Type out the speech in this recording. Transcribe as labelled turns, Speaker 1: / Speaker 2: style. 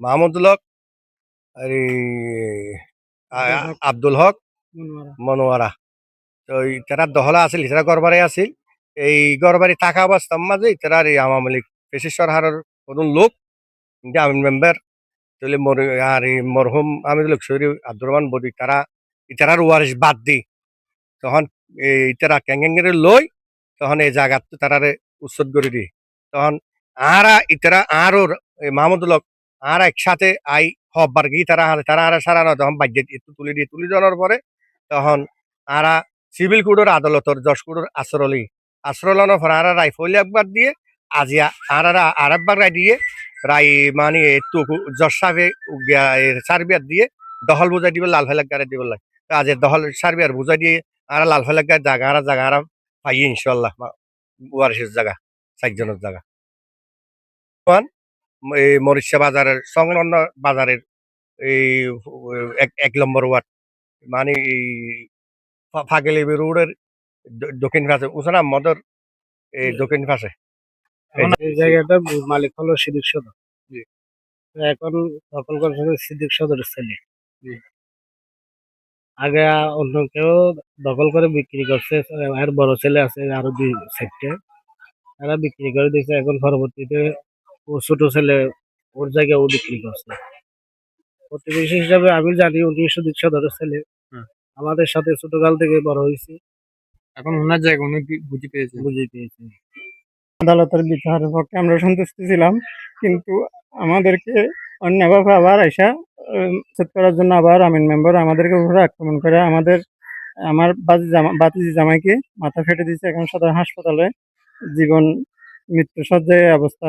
Speaker 1: মাহমুদুল হক আর এই আব্দুল হক। মনোয়ারা। তো তারা দহলা আছিল তারা গড়বারে আছিল। এই গড়বাড়ি থাকা অবস্থার মাঝে তারা এই আওয়ামী লীগ পেশিশ্বর হারের কোন লোক আমি মেম্বার তাহলে মর আর এই মরহুম আমিদুল হক শরীফ আব্দুর রহমান বদি তারা ইতারার ওয়ারিস বাদ দি। তখন এই ইতারা ক্যাঙ্গেঙ্গের লই তখন এই জায়গাত তারারে উচ্ছেদ করে দি। তখন আরা ইতারা আরও মাহমুদুল হক আর একসাথে আই হবার গিয়ে তারা হালে তারা আর সারা তখন বাজ্যে একটু তুলে দিয়ে, তুলে দেওয়ার পরে তখন আরা সিভিল কোর্টের আদালতর, জজ কোর্টের আশ্রলি, আশ্রলানোর পর আরা রাইফল একবার দিয়ে, আজিয়া আর আর একবার রায় দিয়ে রাই মানে একটু জজ সাহেবে সার্বিয়ার দিয়ে দহল বুঝাই দিবে, লাল ফেলাক গাড়ি দিবে লাগে আজ দহল সার্বিয়ার বুঝাই দিয়ে আর লাল ফেলাক গাড়ি জাগা, আর জাগা, আর পাই ইনশাল্লাহ ওয়ারিসের জায়গা চারজনের জায়গা এই মরিচা বাজারের সংলগ্ন বাজারের এই এক নম্বর ওয়ার্ড। মানে এই ফা- রোডের দক্ষিণ পাশে। উসানা মদর এই দক্ষিণ পাশে। এই
Speaker 2: জায়গাটা মালিক হলো সিদ্দিক সদর। এখন দখল করেছে সিদ্দিক সদরের ছেলে আগে অন্য কেউ দখল করে বিক্রি করছে। আর বড় ছেলে আছে আরও দুই সেক্টে তারা বিক্রি করে দিয়েছে। এখন পরবর্তীতে ও ছোট ছেলে ওর জায়গায় ও বিক্রি করছে। প্রতিবেশী হিসাবে আমি জানি উনিশশো সিদ্দিক সদরের ছেলে। আমাদের সাথে ছোটকাল থেকে বড় হয়েছি।
Speaker 3: এখন ওনার জায়গা উনি বুঝে পেয়েছেন।
Speaker 2: বুঝে পেয়েছি।
Speaker 4: আদালতের বিচারের পক্ষে আমরা সন্তুষ্ট ছিলাম কিন্তু আমাদেরকে অন্যভাবে আবার এসা চেক করার জন্য আবার আমিন মেম্বার আমাদেরকে উপরে আক্রমণ করে আমাদের আমার বাজি জামা বাতিজি জামাইকে মাথা ফেটে দিয়েছে এখন সদর হাসপাতালে। জীবন মৃত্যু সজ্জায় অবস্থা।